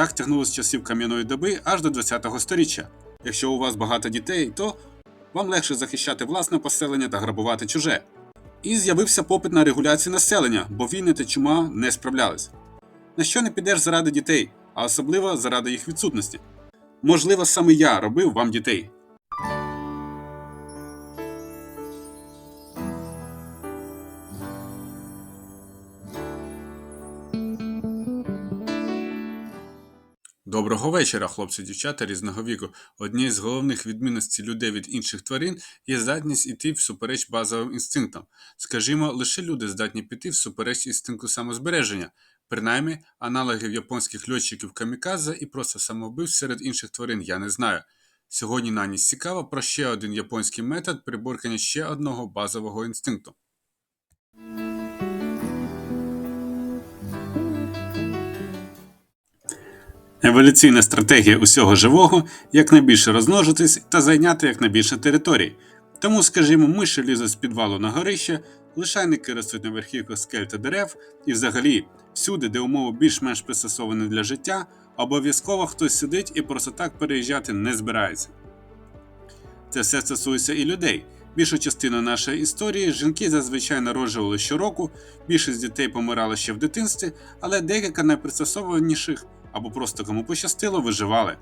Так тягнулося з часів кам'яної доби аж до 20-го сторіччя. Якщо у вас багато дітей, то вам легше захищати власне поселення та грабувати чуже. І з'явився попит на регуляцію населення, бо війни та чума не справлялись. На що не підеш заради дітей, а особливо заради їх відсутності. Можливо, саме я робив вам дітей. Доброго вечора, хлопці, дівчата різного віку. Однією з головних відмінностей людей від інших тварин є здатність іти всупереч базовим інстинктам. Скажімо, лише люди здатні піти всупереч інстинкту самозбереження. Принаймні, аналогів японських льотчиків камікадзе і просто самовбивств серед інших тварин я не знаю. Сьогодні на ніч цікаво про ще один японський метод приборкання ще одного базового інстинкту. Еволюційна стратегія усього живого якнайбільше розмножитись та зайняти якнайбільше територій. Тому, скажімо, миші лізуть з підвалу на горище, лишайники ростуть на верхівках скель та дерев, і взагалі, всюди, де умови більш-менш пристосовані для життя, обов'язково хтось сидить і просто так переїжджати не збирається. Це все стосується і людей. Більшу частину нашої історії жінки зазвичай народжували щороку, більшість дітей помирали ще в дитинстві, але декілька найпристосованіших або просто кому пощастило, виживали.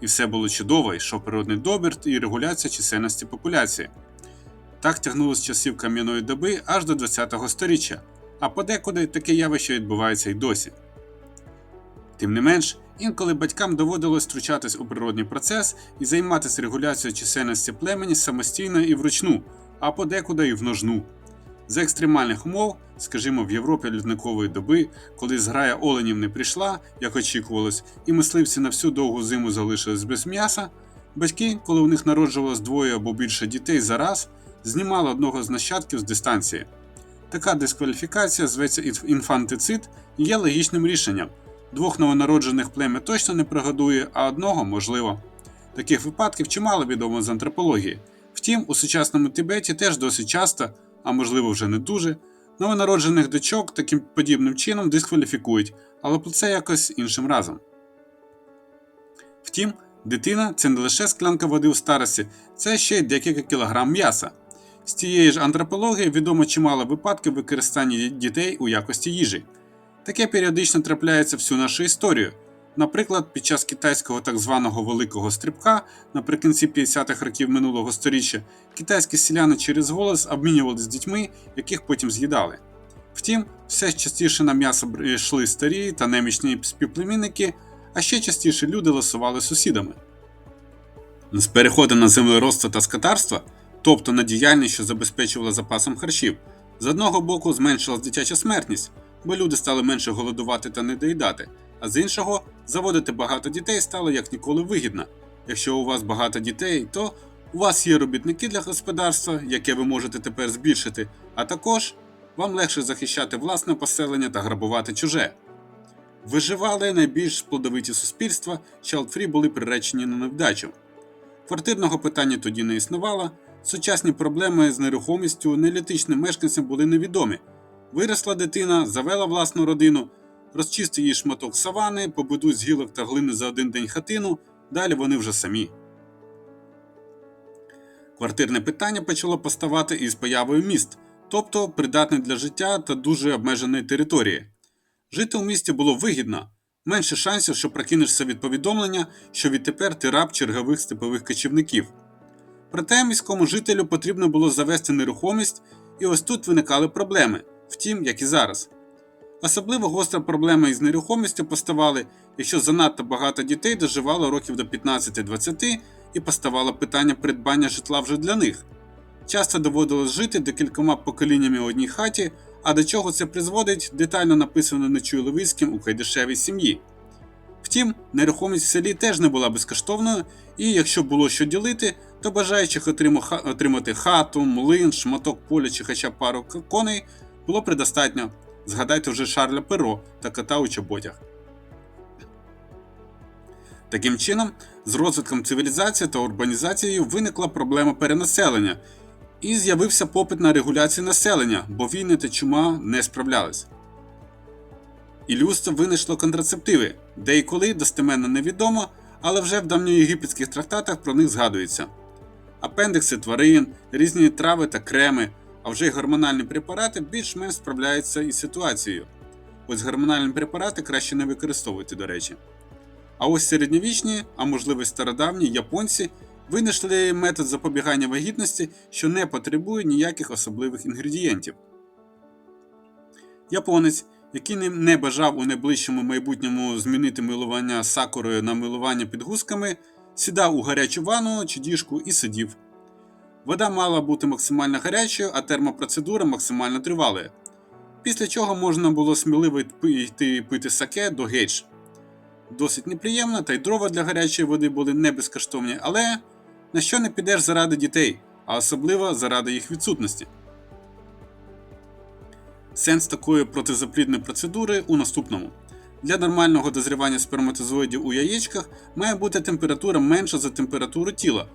І все було чудово, йшов природний добір і регуляція чисельності популяції. Так тягнулося з часів кам'яної доби аж до 20-го сторіччя, а подекуди таке явище відбувається й досі. Тим не менш, інколи батькам доводилось втручатись у природний процес і займатися регуляцією чисельності племені самостійно і вручну, а подекуди і в ножну. За екстремальних умов, скажімо, в Європі льодникової доби, коли зграя оленів не прийшла, як очікувалось, і мисливці на всю довгу зиму залишились без м'яса, батьки, коли у них народжувалось двоє або більше дітей за раз, знімали одного з нащадків з дистанції. Така дискваліфікація зветься інф- інфантицид і є логічним рішенням. Двох новонароджених плем'я точно не пригодує, а одного можливо. Таких випадків чимало відомо з антропології. Втім, у сучасному Тибеті теж досить часто, а можливо вже не дуже, новонароджених дочок таким подібним чином дискваліфікують, але про це якось іншим разом. Втім, дитина це не лише склянка води у старості, це ще й декілька кілограм м'яса. З тієї ж антропології відомо чимало випадків використання дітей у якості їжі. Таке періодично трапляється всю нашу історію. Наприклад, під час китайського так званого великого стрибка наприкінці 50-х років минулого століття китайські селяни через голос обмінювалися з дітьми, яких потім з'їдали. Втім, все частіше на м'ясо йшли старі та немічні співплемінники, а ще частіше люди ласували сусідами. З переходом на землеробство та скотарство, тобто на діяльність, що забезпечувала запасом харчів, з одного боку зменшилась дитяча смертність, бо люди стали менше голодувати та недоїдати, а з іншого, заводити багато дітей стало як ніколи вигідно. Якщо у вас багато дітей, то у вас є робітники для господарства, яке ви можете тепер збільшити, а також вам легше захищати власне поселення та грабувати чуже. Виживали найбільш плодовиті суспільства, Child-Free були приречені на невдачу. Квартирного питання тоді не існувало, сучасні проблеми з нерухомістю неолітичним мешканцям були невідомі. Виросла дитина, завела власну родину, розчисти їй шматок савани, побудуй з гілок та глини за один день хатину, далі вони вже самі. Квартирне питання почало поставати із появою міст, тобто придатне для життя та дуже обмеженої території. Жити у місті було вигідно, менше шансів, що прокинешся від повідомлення, що відтепер ти раб чергових степових кочівників. Проте міському жителю потрібно було завести нерухомість, і ось тут виникали проблеми, втім, як і зараз. Особливо гостра проблема із нерухомістю поставали, якщо занадто багато дітей доживало років до 15-20 і поставало питання придбання житла вже для них. Часто доводилось жити декількома поколіннями у одній хаті, а до чого це призводить, детально написано Нечую Левицьким у Кайдашевій сім'ї. Втім, нерухомість в селі теж не була безкоштовною, і якщо було що ділити, то бажаючих отримати хату, млин, шматок поля чи хоча пару коней було предостатньо. Згадайте вже Шарля Перо та кота у чоботях. Таким чином, з розвитком цивілізації та урбанізацією виникла проблема перенаселення, і з'явився попит на регуляцію населення, бо війни та чума не справлялись. І людство винайшло контрацептиви, де і коли достеменно невідомо, але вже в давньоєгипетських трактатах про них згадується. Апендикси тварин, різні трави та креми, а вже й гормональні препарати більш-менш справляються із ситуацією. Ось гормональні препарати краще не використовувати, до речі. А ось середньовічні, а можливо стародавні японці винайшли метод запобігання вагітності, що не потребує ніяких особливих інгредієнтів. Японець, який не бажав у найближчому майбутньому змінити милування сакурою на милування підгузками, сідав у гарячу ванну чи діжку і сидів. Вода мала бути максимально гарячою, а термопроцедура максимально тривалою. Після чого можна було сміливо йти- пити саке до гейдж. Досить неприємно, та й дрова для гарячої води були не безкоштовні, але на що не підеш заради дітей, а особливо заради їх відсутності. Сенс такої протизаплідної процедури у наступному. Для нормального дозрівання сперматозоїдів у яєчках має бути температура менша за температуру тіла,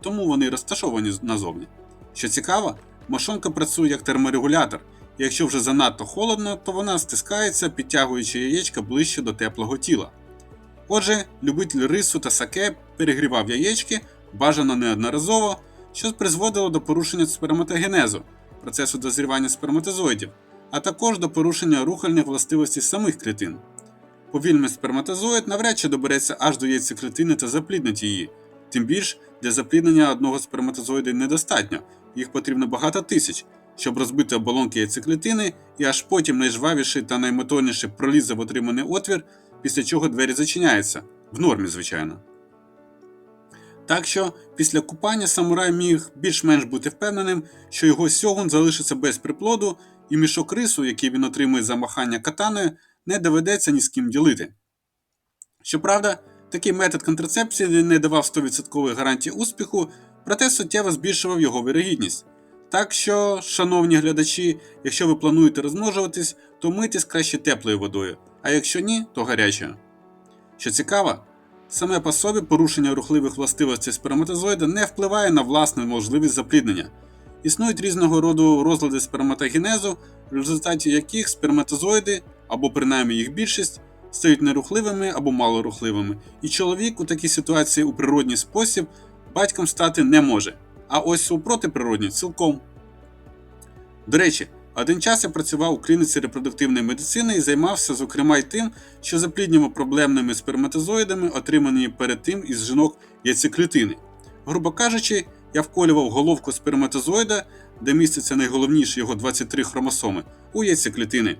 тому вони розташовані назовні. Що цікаво, мошонка працює як терморегулятор, і якщо вже занадто холодно, то вона стискається, підтягуючи яєчка ближче до теплого тіла. Отже, любитель рису та саке перегрівав яєчки, бажано неодноразово, що призводило до порушення сперматогенезу, процесу дозрівання сперматозоїдів, а також до порушення рухальних властивостей самих клітин. Повільний сперматозоїд навряд чи добереться аж до яйцеклітини та запліднить її. Тим більш для запліднення одного сперматозоїда недостатньо, їх потрібно багато тисяч, щоб розбити оболонки яйцеклітини і аж потім найжвавіший та наймоторніший пролізе в отриманий отвір, після чого двері зачиняються. В нормі, звичайно. Так що після купання самурай міг більш-менш бути впевненим, що його сьогун залишиться без приплоду, і мішок рису, який він отримує за махання катаною, не доведеться ні з ким ділити. Щоправда, такий метод контрацепції не давав 100% гарантії успіху, проте суттєво збільшував його вирогідність. Так що, шановні глядачі, якщо ви плануєте розмножуватись, то мийтесь краще теплою водою, а якщо ні, то гарячою. Що цікаво, саме по собі порушення рухливих властивостей сперматозоїда не впливає на власну можливість запліднення. Існують різного роду розлади сперматогенезу, в результаті яких сперматозоїди, або принаймні їх більшість, стають нерухливими або малорухливими, і чоловік у такій ситуації у природній спосіб батьком стати не може, а ось у протиприродній цілком. До речі, один час я працював у клініці репродуктивної медицини і займався, зокрема, й тим, що запліднював проблемними сперматозоїдами, отримані перед тим із жінок яйцеклітини. Грубо кажучи, я вколював головку сперматозоїда, де містяться найголовніші його 23 хромосоми, у яйцеклітини.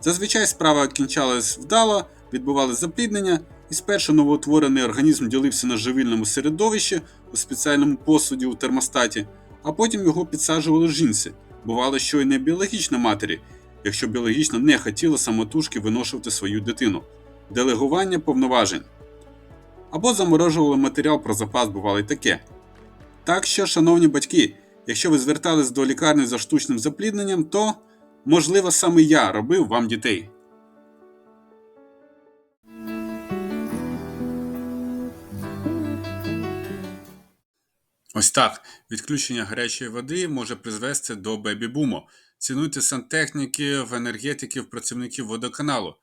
Зазвичай справа кінчалась вдало, відбувалось запліднення, і спершу новоутворений організм ділився на живильному середовищі у спеціальному посуді у термостаті, а потім його підсаджували жінці. Бувало, що й не біологічна матері, якщо біологічно не хотіла самотужки виношувати свою дитину, делегування повноважень. Або заморожували матеріал про запас, бувало й таке. Так що, шановні батьки, якщо ви звертались до лікарні за штучним заплідненням, то, можливо, саме я робив вам дітей. Ось так. Відключення гарячої води може призвести до бебі-буму. Цінуйте сантехніків, енергетиків, працівників водоканалу.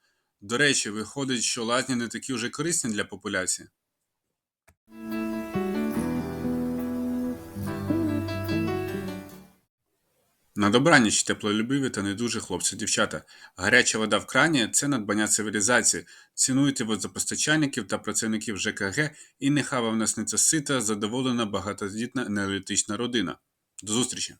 До речі, виходить, що лазні не такі вже корисні для популяції. На добраніч теплолюбиві та недужі хлопці-дівчата. Гаряча вода в крані це надбання цивілізації. Цінуйте водопостачальників та працівників ЖКГ і нехай вам це сита, задоволена багатодітна енергетична родина. До зустрічі!